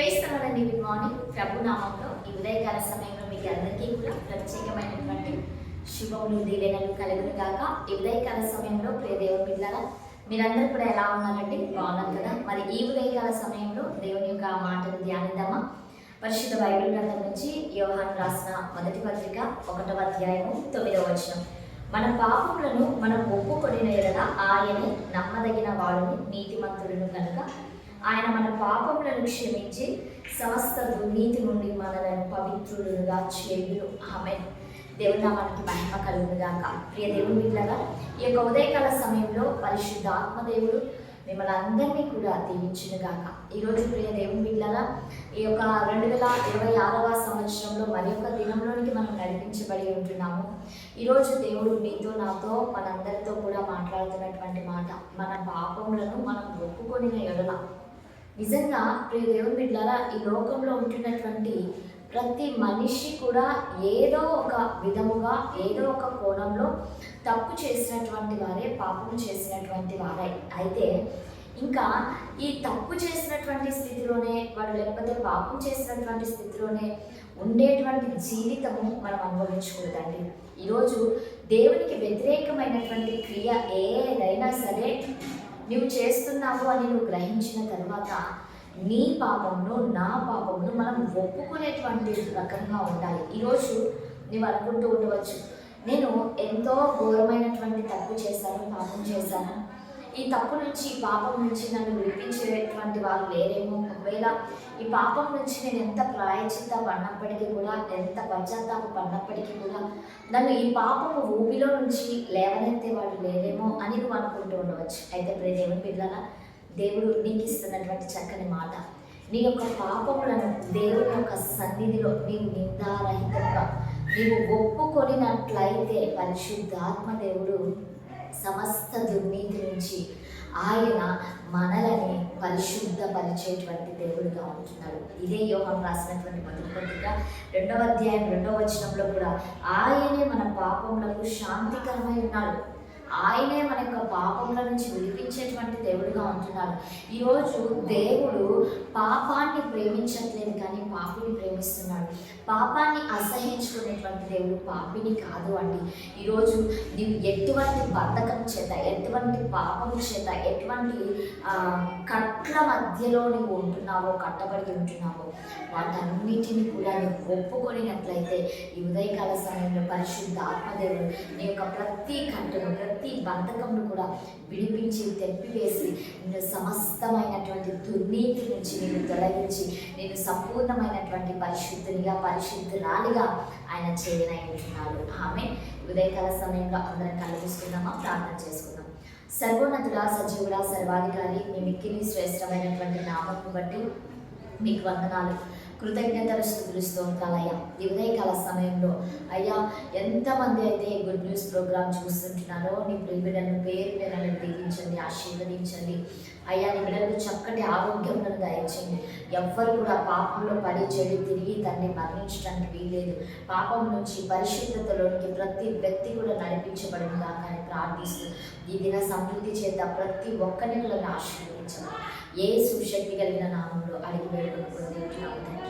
క్రైస్తవులండి good morning ప్రభు నామంలో ఈ ఉదయకాల సమయంలో మీకు అందరికీ కూడా ప్రత్యేకమైనటువంటి శుభములు దీవెనలు కలుగును కాక ఈ ఉదయకాల సమయంలో ప్రియ దేవుని పిల్లల మీరందరూ కూడా ఎలా ఉన్నారండి? బాగున్నారు కదా? మరి ఈ ఉదయకాల సమయంలో దేవుని యొక్క మాటను ధ్యానిద్దామా? పరిశుద్ధ బైబిల్ గ్రంథం నుంచి యోహాన్ రాసిన మొదటి పత్రిక ఒకటవ అధ్యాయము తొమ్మిదవ వచనం. మన పాపములను మనం ఒప్పుకొనిన ఎడల ఆయనే నమ్మదగిన వాడుని నీతిమంతులను కనుక ఆయన మన పాపములను క్షమించి సమస్త దుర్నీతి నుండి మనలను పవిత్రులుగా చేయును ఆమె దేవుడు మనకి మహిమ కలుగును గాక ప్రియ దేవుడు బిడ్డగా ఈ యొక్క ఉదయకాల సమయంలో పరిశుద్ధ ఆత్మదేవుడు మిమ్మల్ని అందరినీ కూడా దీవించును గాక ఈరోజు ప్రియ దేవుని బిడ్డలా ఈ యొక్క రెండు వేల ఇరవై ఆరవ సంవత్సరంలో మరి యొక్క దినంలోనికి మనం నడిపించబడి ఉంటున్నాము. ఈరోజు దేవుడు మీతో నాతో మనందరితో కూడా మాట్లాడుతున్నటువంటి మాట మన పాపములను మనం ఒప్పుకొని ఎడల. నిజంగా ప్రియ దేవుని బిడ్డారా ఈ లోకంలో ఉంటున్నటువంటి ప్రతి మనిషి కూడా ఏదో ఒక విధముగా ఏదో ఒక కోణంలో తప్పు చేసినటువంటి వారే పాపం చేసినటువంటి వారే. అయితే ఇంకా ఈ తప్పు చేసినటువంటి స్థితిలోనే వాడు లేకపోతే పాపం చేసినటువంటి స్థితిలోనే ఉండేటువంటి జీవితము మనం అనుభవించకూడదండి ఈరోజు దేవునికి వ్యతిరేకమైనటువంటి క్రియ ఏదైనా సరే నువ్వు చేస్తున్నావు అని నువ్వు గ్రహించిన తర్వాత నీ పాపమును నా పాపమును మనం ఒప్పుకునేటువంటి రకంగా ఉండాలి. ఈరోజు నువ్వు అనుకుంటూ ఉండవచ్చు నేను ఎంతో ఘోరమైనటువంటి తప్పు చేశాను పాపం చేశాను. ఈ తప్పు నుంచి ఈ పాపం నుంచి నన్ను విడిపించేటువంటి వారు లేరేమో. ఒకవేళ ఈ పాపం నుంచి నేను ఎంత ప్రాయచిత్త పడినప్పటికీ కూడా ఎంత పశ్చాత్తాప పడినప్పటికీ కూడా నన్ను ఈ పాపము ఊపిలో నుంచి లేవనెత్తే వాడు లేరేమో అని నువ్వు అనుకుంటూ ఉండవచ్చు. అయితే ప్రే దేవుని పిల్లల దేవుడు నీకు ఇస్తున్నటువంటి చక్కని మాట. నీ యొక్క పాపములను దేవుని యొక్క సన్నిధిలో నీవు నిందారహితంగా నీవు ఒప్పుకొనినట్లయితే పరిశుద్ధాత్మ దేవుడు సమస్త దుర్నీతి నుంచి ఆయన మనలని పరిశుద్ధపరిచేటువంటి దేవుడుగా ఉంటున్నాడు. ఇదే యోగం రాసినటువంటి మొదటి పత్రిక రెండవ అధ్యాయం రెండవ వచనంలో కూడా ఆయనే మన పాపములకు శాంతికరమై ఉన్నాడు. ఆయనే మన యొక్క పాపముల నుంచి విడిపించేటువంటి దేవుడుగా ఉంటున్నాడు. ఈరోజు దేవుడు పాపాన్ని ప్రేమించట్లేదు కానీ పాపిని ప్రేమిస్తున్నాడు. పాపాన్ని అసహించుకునేటువంటి దేవుడు పాపిని కాదు అండి. ఈరోజు నీవు ఎటువంటి బద్ధకం చేత ఎటువంటి పాపం చేత ఎటువంటి కట్ల మధ్యలో నువ్వు ఉంటున్నావో కట్టబడి ఉంటున్నావో వాటన్నిటిని కూడా నువ్వు ఒప్పుకొనినట్లయితే ఈ ఉదయకాల సమయంలో పరిశుద్ధ ఆత్మదేవుడు నీ యొక్క ప్రతి కట్టును ప్రతి ప్రతి బంధకంను కూడా విడిపించి తెప్పివేసి నేను సమస్తమైనటువంటి దుర్నీతి నుంచి నేను తొలగించి నేను సంపూర్ణమైనటువంటి పరిశుద్ధునిగా పరిశుద్ధురాలిగా ఆయన చేయనైతున్నాడు ఆమె ఉదయకాల సమయంలో అందరం కలుగుసుకుందామా ప్రార్థన చేసుకుందాం. సర్వోన్నతుడా సజీవుడా సర్వాధికారి మీ మిక్కిని శ్రేష్టమైనటువంటి నామం బట్టి మీకు వందనాలు. కృతజ్ఞతలు స్థుతులు స్తోత్రాలయ్యా ఈ ఉదయకాల సమయంలో అయ్యా ఎంతమంది అయితే గుడ్ న్యూస్ ప్రోగ్రామ్ చూస్తుంటున్నారో నీ ప్రియబిడ్డను పేరు పేరు దీవించండి ఆశీర్వదించండి. అయ్యా నీ బిడ్డలకు చక్కటి ఆరోగ్యములను దయచండి ఎవ్వరు కూడా పాపంలో పడి చెడు తిరిగి దాన్ని మరణించడానికి వీలేదు పాపం నుంచి పరిశుద్ధతలోనికి ప్రతి వ్యక్తి కూడా నడిపించబడిన కానీ ప్రార్థిస్తూ ఈ దిన సమృద్ధి చేత ప్రతి ఒక్కరిని కూడా ఆశీర్వదించాలి ఏ సుశక్తి కలిగిన నామంలో అడిగి వేడుకుంటుంది